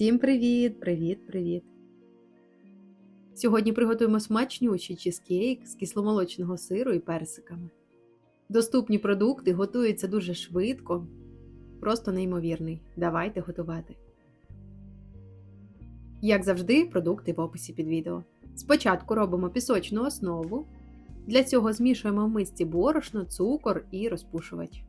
Всім привіт, привіт, привіт! Сьогодні приготуємо смачнючий чизкейк з кисломолочного сиру і персиками. Доступні продукти готуються дуже швидко, просто неймовірний. Давайте готувати. Як завжди, продукти в описі під відео. Спочатку робимо пісочну основу. Для цього змішуємо в мисці борошно, цукор і розпушувач.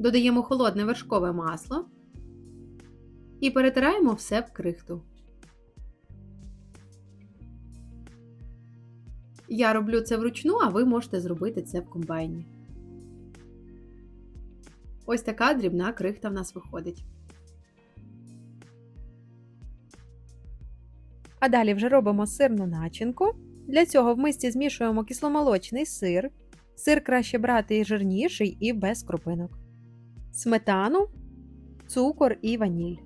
Додаємо холодне вершкове масло і перетираємо все в крихту. Я роблю це вручну, а ви можете зробити це в комбайні. Ось така дрібна крихта в нас виходить. А далі вже робимо сирну начинку. Для цього в мисці змішуємо кисломолочний сир. Сир краще брати і жирніший, і без крупинок. Сметану, цукор і ваніль.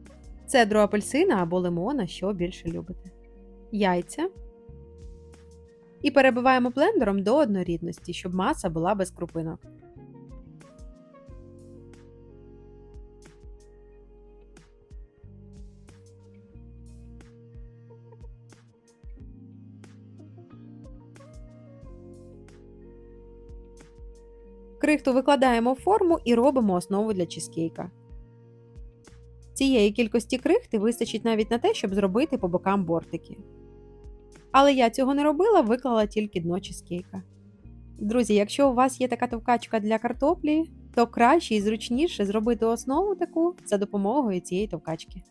Цедру апельсина або лимона, що більше любите. Яйця. І перебиваємо блендером до однорідності, щоб маса була без крупинок. Крихту викладаємо в форму і робимо основу для чизкейка. Цієї кількості крихти вистачить навіть на те, щоб зробити по бокам бортики. Але я цього не робила, виклала тільки дно чизкейка. Друзі, якщо у вас є така товкачка для картоплі, то краще і зручніше зробити основу таку за допомогою цієї товкачки.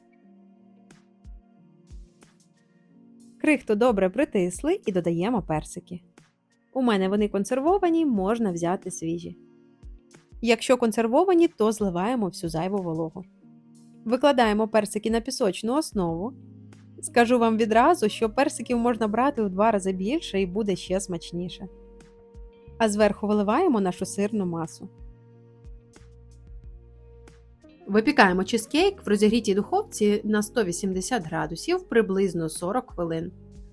Крихту добре притисли і додаємо персики. У мене вони консервовані, можна взяти свіжі. Якщо консервовані, то зливаємо всю зайву вологу. Викладаємо персики на пісочну основу. Скажу вам відразу, що персиків можна брати в два рази більше і буде ще смачніше. А зверху виливаємо нашу сирну масу. Випікаємо чизкейк в розігрітій духовці на 180 градусів приблизно 40 хвилин.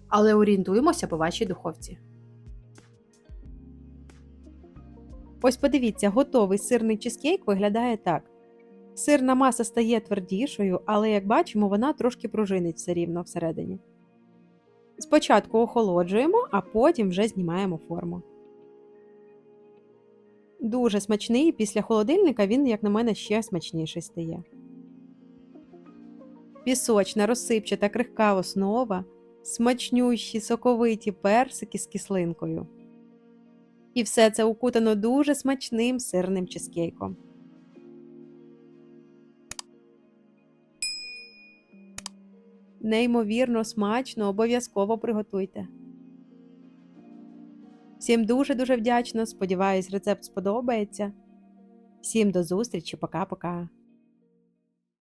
Але орієнтуємося по вашій духовці. Ось подивіться, готовий сирний чизкейк виглядає так. Сирна маса стає твердішою, але, як бачимо, вона трошки пружинить все рівно всередині. Спочатку охолоджуємо, а потім вже знімаємо форму. Дуже смачний, після холодильника він, як на мене, ще смачніший стає. Пісочна, розсипчата крихка основа, смачнющі соковиті персики з кислинкою. І все це укутано дуже смачним сирним чизкейком. Неймовірно смачно, обов'язково приготуйте. Всім дуже-дуже вдячна. Сподіваюсь, рецепт сподобається. Всім до зустрічі, пока-пока.